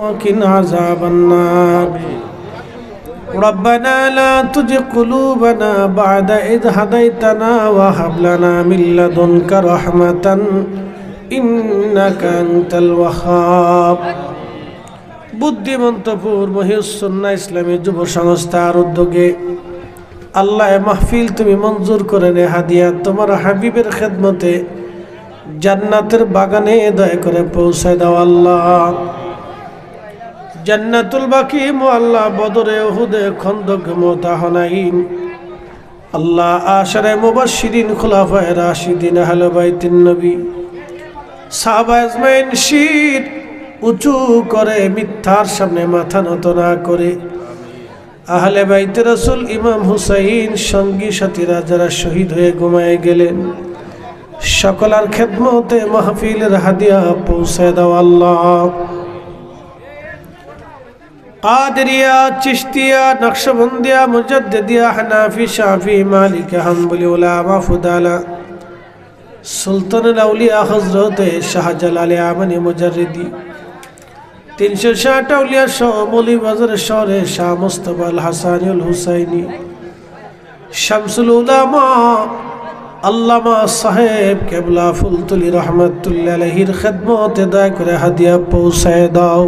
وقنا عذاب النار ربنا لا تزغ قلوبنا بعد إذ هديتنا وهب لنا من لدنك رحمة إنك أنت الوهاب বুদ্ধিমন্তপুর মহিউসন্না ইসলামী যুব সংস্থার উদ্যোগে আল্লাহ মাহফিল তুমি মঞ্জুর করে নে হাদিয়া তোমার হাবিবের খেদমতে জান্নাতের বাগানে দয়া করে পৌঁছায় দাও আল্লাহ জান্নাতুল বাকি মোয়াল্লা বদরে ওহুদে খন্দক মোতাহনাইন। আল্লাহ আশারে মুবাশশিরিন খুলাফায়ে রাশিদিন আহলে বাইতিন নবী। সাহাবা আজমাইন শির উঁচু করে মিথ্যার সামনে মাথা নত না করে। আহলে বাইতে রসুল ইমাম হুসাইন সঙ্গী সাথীরা যারা শহীদ হয়ে ঘুমায় গেলেন সকলার খেদমতে মাহফিলের হাদিয়া পৌঁছে দাও আল্লাহ। কাদরিয়া, চিশতিয়া, নকশবন্দিয়া মুজদ্দিয়া হানাফি, শাফি, মালিক, হাম্বলি, উলামা, ফুদালা, সুলতানুল আউলিয়া হজরতে শাহজালাল আমানি মুজারিদি তিনশো ষাট আউলিয়া সহ মলি বাজার শহরে শাহ মুস্তফা আল হাসানুল হুসাইনি। শামসুল উলামা, আল্লামা সাহেব কেবলা ফুলতুলি রহমতুল্লাহ আলহির খেদমতে দয়া করে হাদিয়া পৌঁছায় দাও।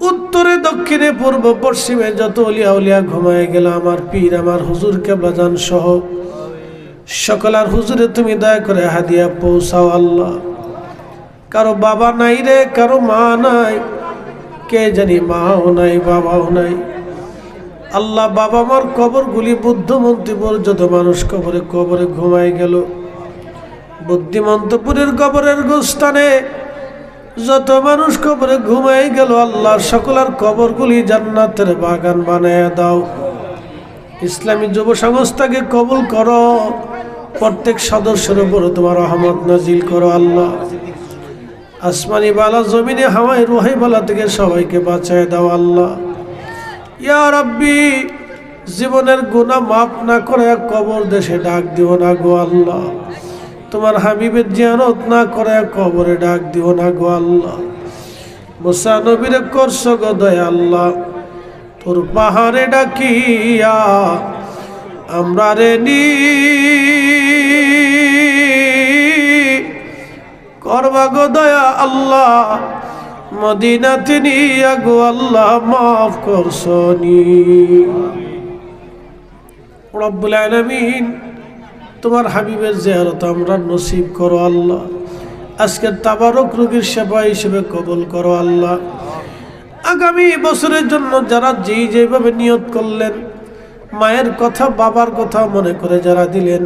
উত্তরে, দক্ষিণে, পূর্ব, পশ্চিমে যত অলিয়া উলিয়া ঘুমায় গেল আমার পীর, আমার হুজুর কেবলা যান সহ সকলার হুজুরে তুমি দয়া করে হাদিয়া পৌঁছাও আল্লাহ। কারও বাবা নাই রে, কারও মা নাই, কে জানি মাও নাই, বাবাও নাই। আল্লাহ বাবা মার কবরগুলি বুদ্ধমন্ত্রী যত মানুষ কবরে কবরে ঘুমায় গেল। বুদ্ধিমন্তপুরের কবরের গোস্থানে যত মানুষ কবরে ঘুমাই গেল আল্লাহ সকলের কবরগুলি জান্নাতের বাগান বানায় দাও। ইসলামী যুব সংস্থাকে কবুল করো। প্রত্যেক সদস্যের উপরে তোমার রহমত নাজিল করো আল্লাহ। আসমানি বালা, জমিনে হাওয়াই রুহাই বালা থেকে সবাইকে বাঁচায় দাও আল্লাহ। ইয়া রব্বি, জীবনের গুণা মাফ না করে কবর দেশে ডাক দিও না গো আল্লাহ। তোমার হাবিবের জিয়ারত না করে কবরে ডাক দিও না গো আল্লাহ। মুসা নবীরে করছ গো দয়া আল্লাহ, তোর পাহাড়ে ডাকিয়া আমরা রে নি। করবা গো দয়া আল্লাহ মদিনা তিনি গো আল্লাহ মাফ করছনি রব্বুল আলামিন তোমার হাবিবের জেহারত আমরা নসিব করো আল্লাহ। আজকের তাবারক রোগীর সেবা হিসেবে কবল করো আল্লাহ। আগামী বছরের জন্য যারা যেই যেভাবে নিয়ত করলেন, মায়ের কথা, বাবার কথা মনে করে যারা দিলেন,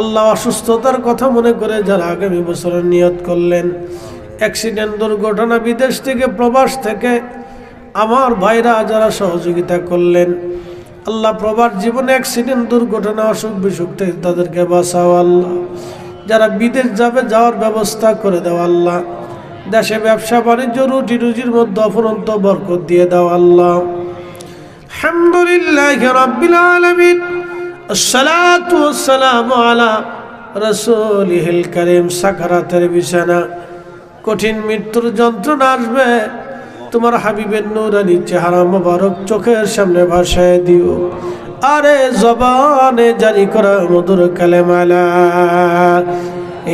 আল্লাহ অসুস্থতার কথা মনে করে যারা আগামী বছরের নিয়ত করলেন অ্যাক্সিডেন্ট দুর্ঘটনা, বিদেশ থেকে, প্রবাস থেকে, আমার ভাইরা যারা সহযোগিতা করলেন আল্লাহ প্রবার জীবনে অ্যাক্সিডেন্ট দুর্ঘটনা, অসুখ বিসুখ থেকে তাদেরকে বাঁচাও আল্লাহ। যারা বিদেশ যাবে, যাওয়ার ব্যবস্থা করে দাও আল্লাহ। দেশে ব্যবসা, বাণিজ্য, রুটি রুজির মধ্যে অফরন্ত বরকত দিয়ে দাও আল্লাহ। বিছানা। কঠিন মৃত্যুর যন্ত্রণা আসবে। তোমার হাবিবের নুরানি চেহারা মোবারক চোখের সামনে ভাসায় দিও। আরে জবানে জারি করা মধুর কালেমালা।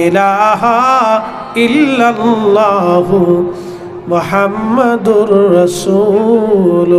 ইলাহা ইল্লাল্লাহু মোহাম্মদুর রাসূলুল্লাহ।